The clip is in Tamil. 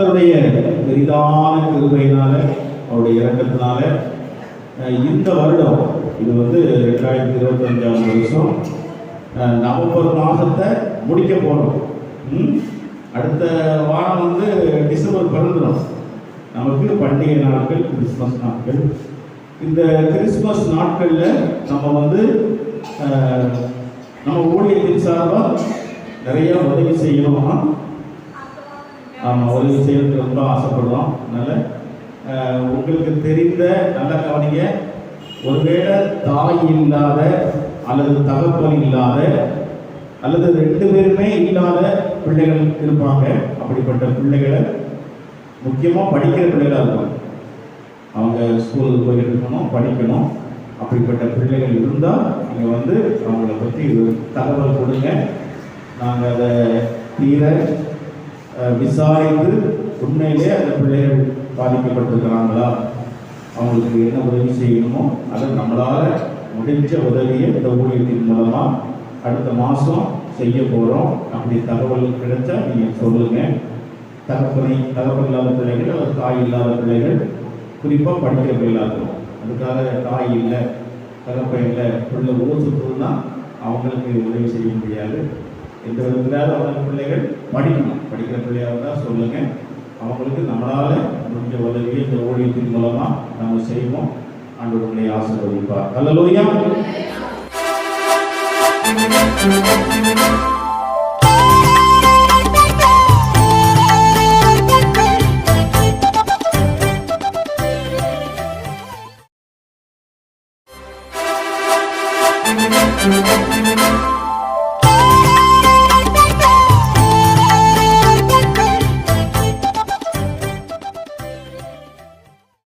கத்தருடைய பெரிதான கிருபையினால அவருடைய இறக்கத்தினால இந்த வருடம் இது வந்து ரெண்டாயிரத்தி இருபத்தஞ்சாவது வருஷம் நவம்பர் மாதத்தை முடிக்க போகிறோம் அடுத்த வாரம் வந்து டிசம்பர் பிறந்துடும் நமக்கு பண்டிகை நாட்கள் கிறிஸ்மஸ் நாட்கள். இந்த கிறிஸ்மஸ் நாட்களில் நம்ம வந்து நம்ம ஊழியத்தின் சார்பாக நிறைய உதவி செய்யணுமா? ஆமாம் உதவி செய்யறதுக்கு ரொம்ப ஆசைப்படுறோம். அதனால் உங்களுக்கு தெரிந்த நல்ல கவனிங்க. ஒருவேளை தாய் இல்லாத அல்லது தகப்பன் இல்லாத அல்லது ரெண்டு பேருமே இல்லாத பிள்ளைகள் இருப்பாங்க. அப்படிப்பட்ட பிள்ளைகளை முக்கியமாக படிக்கிற பிள்ளைகளாக இருப்பாங்க அவங்க ஸ்கூலுக்கு போயிட்டு இருக்கணும் படிக்கணும். அப்படிப்பட்ட பிள்ளைகள் இருந்தால் நீங்கள் வந்து அவங்கள பற்றி தகவல் கொடுங்க. நாங்கள் அதை தீர விசாரித்து உண்மையிலே அந்த பிள்ளைகள் பாதிக்கப்பட்டிருக்கிறாங்களா? அவங்களுக்கு என்ன உதவி செய்யணுமோ அதை நம்மளால் முடிஞ்ச உதவியை இந்த ஊழியத்தின் மூலமாக அடுத்த மாதம் செய்ய போகிறோம் அப்படி தகவல் கிடைச்சா நீங்கள் சொல்லுங்கள் தகப்பனை தகப்பன் இல்லாத பிள்ளைகள் அல்லது தாய் இல்லாத பிள்ளைகள் குறிப்பாக படிக்கிற பிள்ளைகளாக இருக்கும் அதுக்காக தாய் இல்லை தகப்பன் இல்லை பிள்ளை ஊர் சுற்றுனா அவங்களுக்கு உதவி செய்ய முடியாது. இந்த இல்லாத உள்ள பிள்ளைகள் படிக்கணும். படிக்கிற பிள்ளையாக இருந்தால் சொல்லுங்கள் அவங்களுக்கு நம்மளால் முடிஞ்ச உதவி இந்த ஊழியத்தின் மூலமாக நம்ம செய்வோம். அன்று உங்களை ஆசீர்வதிப்பார். அல்லலோயா Thank